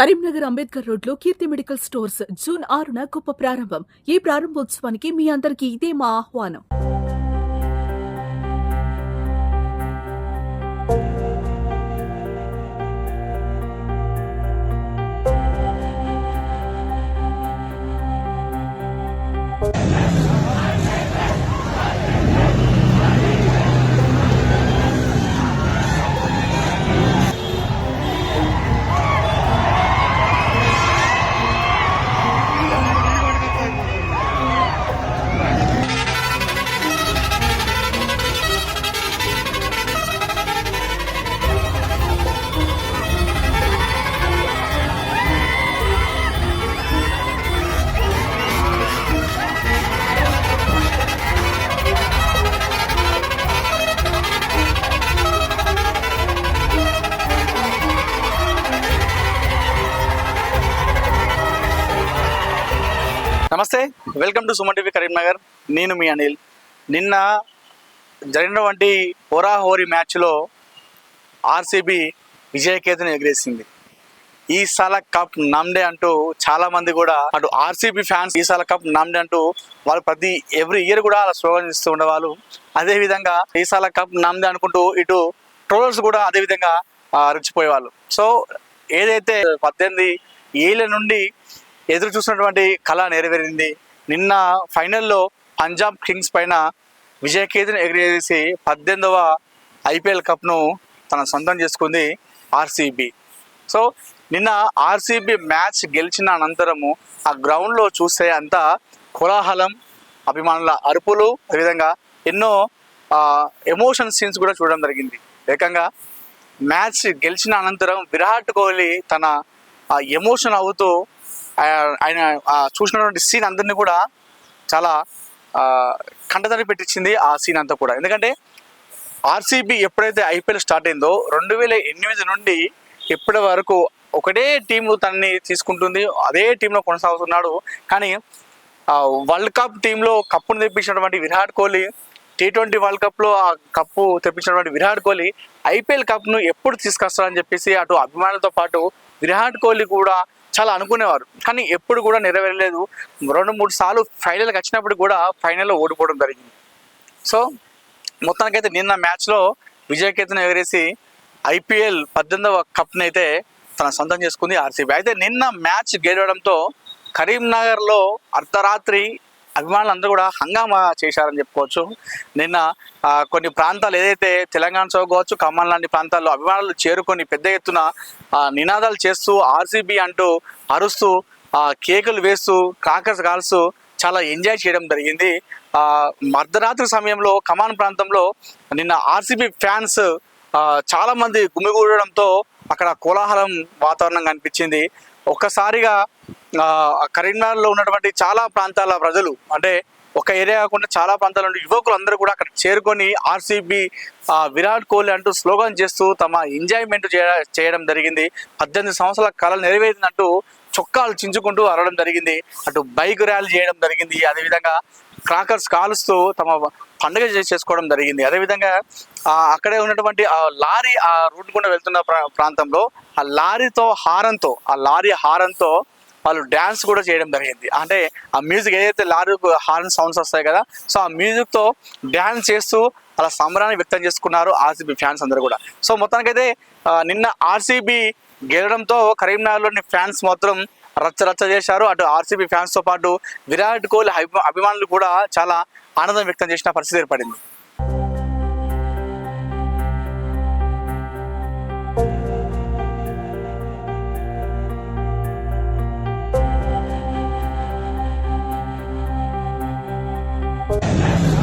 కరీంనగర్ అంబేద్కర్ రోడ్లో కీర్తి medical stores June ఆరున గొప్ప ప్రారంభం. ఈ ప్రారంభోత్సవానికి మీ అందరికీ ఇదే మా ఆహ్వానం. నమస్తే welcome to Suman TV Karimnagar. నేను మీ అనిల్. నిన్న జరిగినటువంటి హోరాహోరీ మ్యాచ్లో ఆర్సీబీ విజయకేతను ఎగిరేసింది. ఈ సాల కప్ నమ్డే అంటూ చాలా మంది కూడా అటు ఆర్సీబీ ఫ్యాన్స్ ఈ సాల కప్ నమ్డే అంటూ వాళ్ళు ప్రతి ఎవ్రీ ఇయర్ కూడా అలా స్లోగన్ ఇస్తూ ఉండేవాళ్ళు. అదేవిధంగా ఈసాల ఈ సాల కప్ నమ్దే అనుకుంటూ ఇటు ట్రోలర్స్ కూడా అదే విధంగా రెచ్చిపోయేవాళ్ళు. సో ఏదైతే పద్దెనిమిది ఏళ్ళ నుండి ఎదురు చూసినటువంటి కళ నెరవేరింది. నిన్న ఫైనల్లో పంజాబ్ కింగ్స్ పైన విజయకేతను ఎగిరేసి పద్దెనిమిదవ ఐపీఎల్ కప్ను తన సొంతం చేసుకుంది ఆర్సీబీ సో నిన్న ఆర్సీబీ మ్యాచ్ గెలిచిన అనంతరము ఆ గ్రౌండ్లో చూస్తే అంతా కోలాహలం అభిమానుల అరుపులు అదేవిధంగా ఎన్నో ఎమోషన్ సీన్స్ కూడా చూడడం జరిగింది. ఏకంగా మ్యాచ్ గెలిచిన అనంతరం విరాట్ కోహ్లీ తన ఎమోషన్ అవుతూ ఆయన చూసినటువంటి సీన్ అందరినీ కూడా చాలా కంటతడి పెట్టించింది ఆ సీన్ అంతా కూడా. ఎందుకంటే ఆర్సీబీ ఎప్పుడైతే ఐపీఎల్ స్టార్ట్ అయిందో రెండు వేల ఎనిమిది నుండి ఇప్పటి వరకు ఒకటే టీం తనని తీసుకుంటుంది అదే టీంలో కొనసాగుతున్నాడు. కానీ వరల్డ్ కప్ టీంలో కప్పును తెప్పించినటువంటి Virat Kohli T twenty world కప్లో ఆ కప్పు తెప్పించినటువంటి విరాట్ కోహ్లీ ఐపీఎల్ కప్ను ఎప్పుడు తీసుకొస్తారని చెప్పేసి అటు అభిమానులతో పాటు విరాట్ కోహ్లీ కూడా చాలా అనుకునేవారు. కానీ ఎప్పుడు కూడా నెరవేరలేదు. రెండు మూడు సార్లు ఫైనల్కి వచ్చినప్పుడు కూడా ఫైనల్లో ఓడిపోవడం జరిగింది. సో మొత్తానికైతే నిన్న మ్యాచ్లో విజయకేతన్ ఎగరేసి ఐపీఎల్ పద్దెనిమిదవ కప్ని అయితే తన సొంతం చేసుకుంది ఆర్సీబీ. అయితే నిన్న మ్యాచ్ గెలవడంతో కరీంనగర్లో అర్ధరాత్రి అభిమానులందరూ కూడా హంగామా చేశారని చెప్పుకోవచ్చు. నిన్న కొన్ని ప్రాంతాలు ఏదైతే తెలంగాణ చౌక్ కావచ్చు ఖమ్మం లాంటి ప్రాంతాల్లో అభిమానులు చేరుకొని పెద్ద ఎత్తున నినాదాలు చేస్తూ ఆర్సీబీ అంటూ అరుస్తూ కేకులు వేస్తూ కాకర్స్ కాల్స్తూ చాలా ఎంజాయ్ చేయడం జరిగింది. అర్ధరాత్రి సమయంలో కమాన్ ప్రాంతంలో నిన్న ఆర్సీబీ ఫ్యాన్స్ చాలామంది చాలా మంది గుమిగూడడంతో అక్కడ కోలాహలం వాతావరణం కనిపించింది. ఒక్కసారిగా కరీంనగర్లో ఉన్నటువంటి చాలా ప్రాంతాల ప్రజలు అంటే ఒక ఏరియా కాకుండా చాలా ప్రాంతాల నుండి యువకులు అందరూ కూడా అక్కడ చేరుకొని ఆర్సీబీ విరాట్ కోహ్లీ అంటూ స్లోగన్ చేస్తూ తమ ఎంజాయ్మెంట్ చేయడం జరిగింది. పద్దెనిమిది సంవత్సరాల కళ నెరవేరిందంటూ చొక్కాలు చించుకుంటూ అరవడం జరిగింది. అటు బైక్ ర్యాలీ చేయడం జరిగింది. అదేవిధంగా క్రాకర్స్ కాలుస్తూ తమ పండుగ చేసుకోవడం జరిగింది. అదేవిధంగా ఆ, అక్కడే ఉన్నటువంటి ఆ లారీ ఆ రూట్ గుండా వెళ్తున్న ప్రా- ప్రాంతంలో ఆ లారీతో హారంతో ఆ లారీ హారంతో వాళ్ళు డ్యాన్స్ కూడా చేయడం జరిగింది. అంటే ఆ మ్యూజిక్ ఏదైతే లారీ హార్న్ సౌండ్స్ వస్తాయి కదా సో ఆ మ్యూజిక్తో డ్యాన్స్ చేస్తూ అలా సంబరాన్ని వ్యక్తం చేసుకున్నారు ఆర్సీబీ ఫ్యాన్స్ అందరూ కూడా. సో మొత్తానికైతే నిన్న ఆర్సీబీ గెలడంతో కరీంనగర్లోని ఫ్యాన్స్ మాత్రం రచ్చరచ్చ చేశారు అటు ఆర్సీబీ ఫ్యాన్స్తో పాటు విరాట్ కోహ్లీ అభిమానులు కూడా చాలా ఆనందం వ్యక్తం చేసిన పరిస్థితి ఏర్పడింది Yeah.